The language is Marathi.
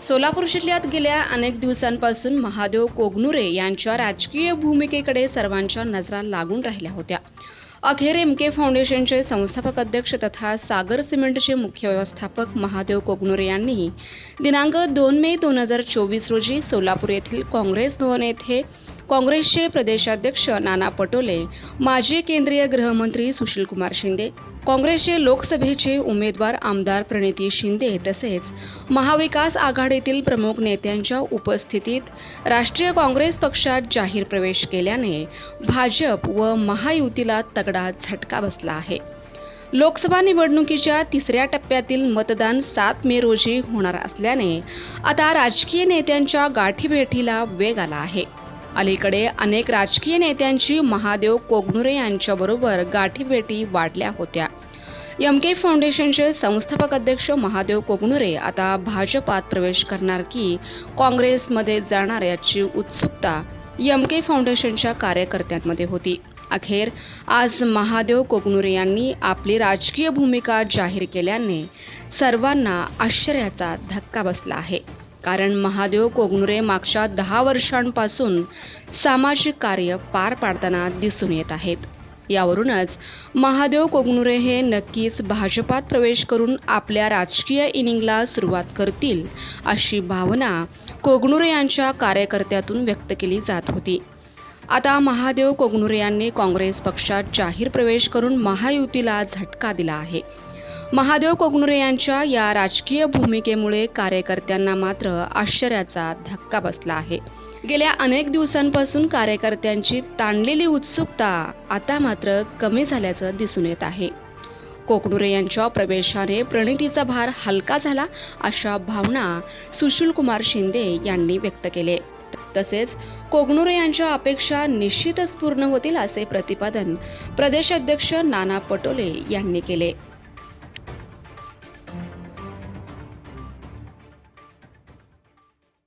सोलापूर जिल्ह्यात गेल्या अनेक दिवसांपासून महादेव कोगनुरे यांच्या राजकीय भूमिकेकडे सर्वांच्या नजरा लागून राहिल्या होत्या. अखेर एम के फाउंडेशनचे संस्थापक अध्यक्ष तथा सागर सिमेंटचे मुख्य व्यवस्थापक महादेव कोगनुरे यांनी दिनांक दोन मे दोन हजार चोवीस रोजी सोलापूर येथील काँग्रेस भवन येथे काँग्रेसचे प्रदेशाध्यक्ष नाना पटोले माजी केंद्रीय गृहमंत्री सुशीलकुमार शिंदे काँग्रेसचे लोकसभेचे उमेदवार आमदार प्रणिती शिंदे तसेच महाविकास आघाडीतील प्रमुख नेत्यांच्या उपस्थितीत राष्ट्रीय काँग्रेस पक्षात जाहीर प्रवेश केल्याने भाजप व महायुतीला तगडा झटका बसला आहे. लोकसभा निवडणुकीच्या तिसऱ्या टप्प्यातील मतदान सात मे रोजी होणार असल्याने आता राजकीय नेत्यांच्या गाठीभेटीला वेग आला आहे. अलीकडे अनेक राजकीय नेत्यांची महादेव कोगनुरे यांच्याबरोबर गाठीभेटी वाढल्या होत्या. एम के फाउंडेशनचे संस्थापक अध्यक्ष महादेव कोगनुरे आता भाजपात प्रवेश करणार की काँग्रेसमध्ये जाणार याची उत्सुकता एम के फाउंडेशनच्या कार्यकर्त्यांमध्ये होती. अखेर आज महादेव कोगनुरे यांनी आपली राजकीय भूमिका जाहीर केल्याने सर्वांना आश्चर्याचा धक्का बसला आहे. कारण महादेव कोगनुरे मागच्या दहा वर्षांपासून सामाजिक कार्य पार पाडताना दिसून येत आहेत. यावरूनच महादेव कोगनुरे हे नक्कीच भाजपात प्रवेश करून आपल्या राजकीय इनिंगला सुरुवात करतील अशी भावना कोगनुरे यांच्या कार्यकर्त्यातून व्यक्त केली जात होती. आता महादेव कोगनुरे यांनी काँग्रेस पक्षात जाहीर प्रवेश करून महायुतीला झटका दिला आहे. महादेव कोगनुरे यांच्या या राजकीय भूमिकेमुळे कार्यकर्त्यांना मात्र आश्चर्याचा धक्का बसला आहे. गेल्या अनेक दिवसांपासून कार्यकर्त्यांची ताणलेली उत्सुकता आता मात्र कमी झाल्याचं दिसून येत आहे. कोकणुरे यांच्या प्रवेशाने प्रणितीचा भार हलका झाला अशा भावना सुशीलकुमार शिंदे यांनी व्यक्त केले. तसेच कोगनुरे यांच्या अपेक्षा निश्चितच पूर्ण होतील असे प्रतिपादन प्रदेशाध्यक्ष नाना पटोले यांनी केले.